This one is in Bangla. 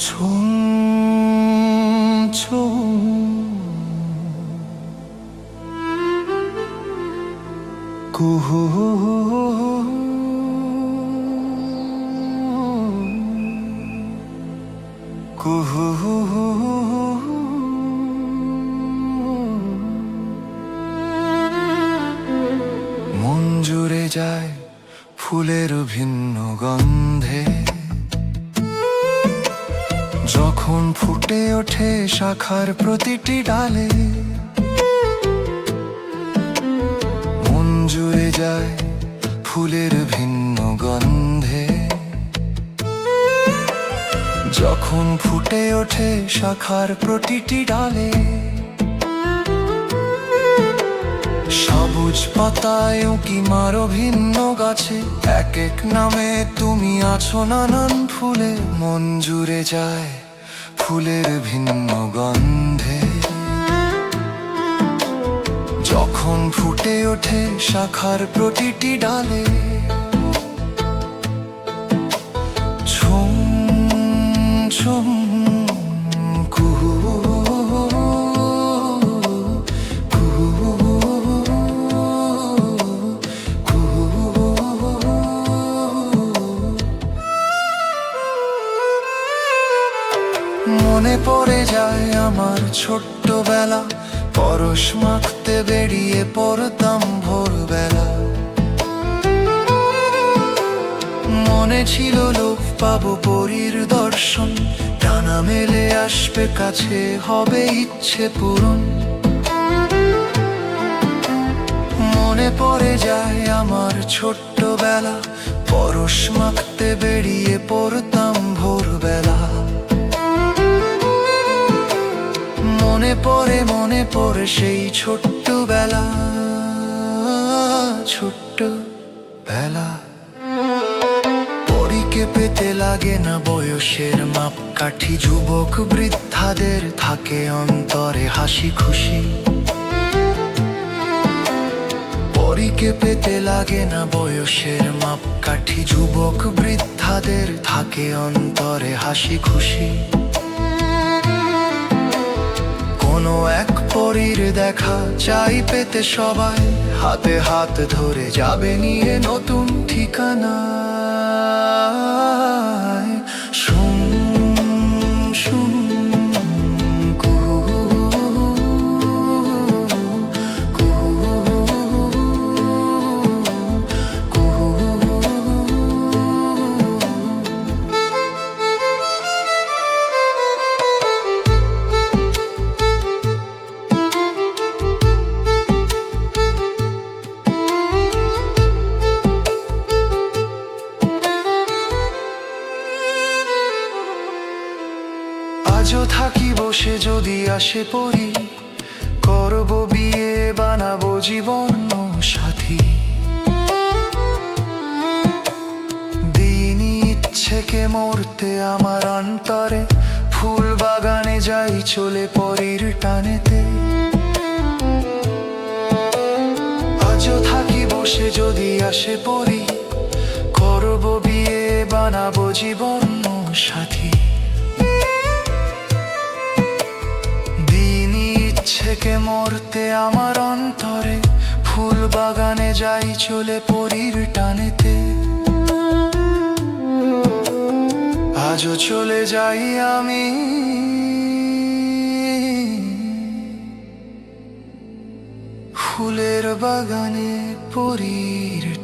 ঝুম কুহু কুহু। মন যায় ফুলের ভিন্ন গন্ধে। যখন ফুটে ওঠে শাখার প্রতিটি ডালে, মন জুড়ে যায় ফুলের ভিন্ন গন্ধে। যখন ফুটে ওঠে শাখার প্রতিটি ডালে, সবুজ পাতায় কি মারো ভিন্ন গাছে। এক এক নামে তুমি আছো নানান ফুলে, মন জুড়ে যায় ফুলের ভিন্ন গন্ধে। যখন ফুটে ওঠে শাখার প্রতিটি ডালে মনে পড়ে যায় আমার ছোট্টবেলা। পরশ মাখতে বেরিয়ে পড়তাম ভোরবেলা। মনে ছিল লোক পাবো পরীর দর্শন। টানা মেলে আসবে, কাছে হবে ইচ্ছে পূরণ। মনে পড়ে যায় আমার ছোট্টবেলা। পরশ মাখতে বেরিয়ে পড়তাম পড়ে সেই ছোট্ট বেলা ছোট্ট বেলা পরীকে পেতে লাগে না বয়সের মাপকাঠি, যুবক বৃদ্ধাদের থাকে অন্তরে হাসি খুশি। পরীকে পেতে লাগে না বয়সের মাপকাঠি, যুবক বৃদ্ধাদের থাকে অন্তরে হাসি খুশি। কোনো এক পরীর দেখা চাই পেতে সবাই। হাতে হাত ধরে যাবে নিয়ে নতুন ঠিকানা। আজও থাকি বসে যদি আসে পড়ি করব বিয়ে, বানাবো জীবন, সাথী। দিন ইচ্ছেকে মরতে আমার অন্তরে, ফুল বাগানে যাই চলে পরীর টানেতে। আজও থাকি বসে যদি আসে পড়ি করব বিয়ে, বানাবো জীবন, সাথী। ইচ্ছেকে মরতে আমার অন্তরে? ফুল বাগানে যাই চলে পরীর টানেতে। আজও চলে যাই আমি। ফুলের বাগানে পরীর